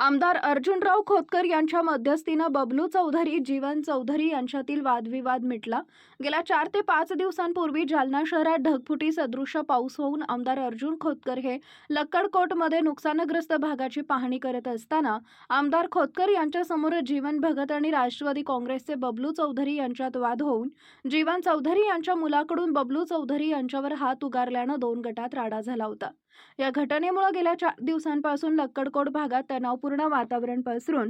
आमदार अर्जुनराव खोतकर यांच्या मध्यस्थीनं बबलू चौधरी जीवन चौधरी यांच्यातील वादविवाद मिटला. गेल्या चार ते पाच दिवसांपूर्वी जालना शहरात ढगफुटी सदृश्य पाऊस होऊन आमदार अर्जुन खोतकर हे लक्कडकोटमध्ये नुकसानग्रस्त भागाची पाहणी करत असताना आमदार खोतकर यांच्यासमोर जीवन भगत आणि राष्ट्रवादी काँग्रेसचे बबलू चौधरी यांच्यात वाद होऊन जीवन चौधरी यांच्या मुलाकडून बबलू चौधरी यांच्यावर हात उगारल्यानं दोन गटात राडा झाला होता. या घटनेमुळे गेल्या चार दिवसांपासून लक्कडकोट भागात तणावपूर्ण पूर्ण वातावरण पसरून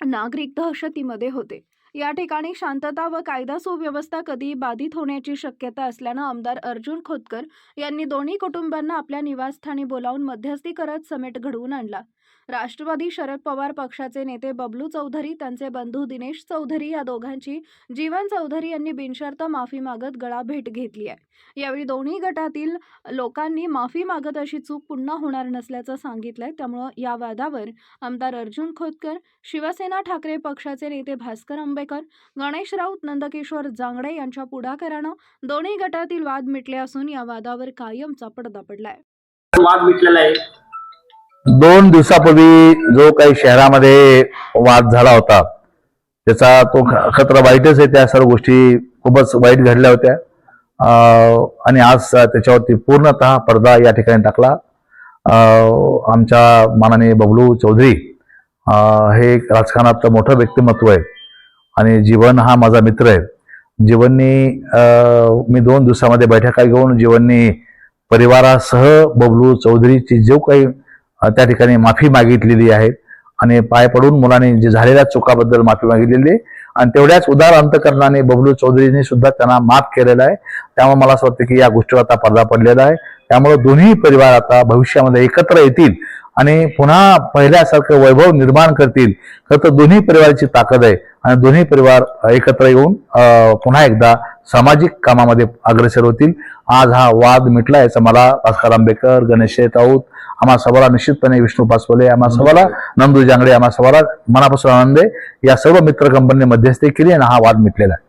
नागरिक दहशतीमध्ये होते. या ठिकाणी शांतता व कायदा सुव्यवस्था कधी बाधित होण्याची शक्यता असल्यानं आमदार अर्जुन खोतकर यांनी दोन्ही कुटुंबांना आपल्या निवासस्थानी बोलावून मध्यस्थी करत समेट घडवून आणला. राष्ट्रवादी शरद पवार पक्षाचे नेते बबलू चौधरी त्यांचे बंधू दिनेश चौधरी या दोघांची जीवन चौधरी यांनी बिनशर्त माफी मागत गळा भेट घेतली आहे. यावेळी दोन्ही गटातील लोकांनी माफी मागत अशी चूक पुन्हा होणार नसल्याचं सांगितलंय. त्यामुळं या वादावर आमदार अर्जुन खोतकर शिवसेना ठाकरे पक्षाचे नेते भास्कर आंबेकर गणेश राऊत नंदकिशोर जांगडे यांच्या पुढाकारानं दोन्ही गटातील वाद मिटले असून या वादावर कायमचा पडदा पडलाय. वाद मिटलेला आहे. दोन दिवसापूर्वी जो काही शहरामध्ये वाद झाला होता त्याचा तो खत्र वाईटच आहे. त्या सर्व गोष्टी खूपच वाईट घडल्या होत्या. आणि आज त्याच्यावरती पूर्णतः पडदा या ठिकाणी टाकला. अं, आमच्या मानाने बबलू चौधरी हे एक राजकारणात मोठं व्यक्तिमत्व आहे. आणि जीवन हा माझा मित्र आहे. जीवननी मी दोन दिवसामध्ये बैठका घेऊन जीवननी परिवारासह बबलू चौधरीची जो काही त्या ठिकाणी माफी मागितलेली आहे. आणि पाय पडून मुलांनी जे झालेल्या चुकाबद्दल माफी मागितलेली आहे. आणि तेवढ्याच उदार अंतकरणाने बबलू चौधरीने सुद्धा त्यांना माफ केलेलं आहे. त्यामुळे मला असं वाटतं की या गोष्टीवर आता पडदा पडलेला आहे. त्यामुळे दोन्ही परिवार आता भविष्यामध्ये एकत्र येतील. आणि पुन्हा पहिल्यासारखं वैभव निर्माण करतील. खरं तर दोन्ही परिवाराची ताकद आहे आणि दोन्ही परिवार एकत्र येऊन पुन्हा एकदा सामाजिक कामामध्ये अग्रेसर होतील. आज हा वाद मिटला याचा मला भास्कर आंबेकर गणेश राऊत आम्हा सर्वांना निश्चितपणे विष्णू पासवले आम्हा सर्वांना नंदू जांगडे आम्हा सर्वांना मनापासून आनंद आहे. या सर्व मित्र कंपनीने मध्यस्थी केली आणि हा वाद मिटलेला आहे.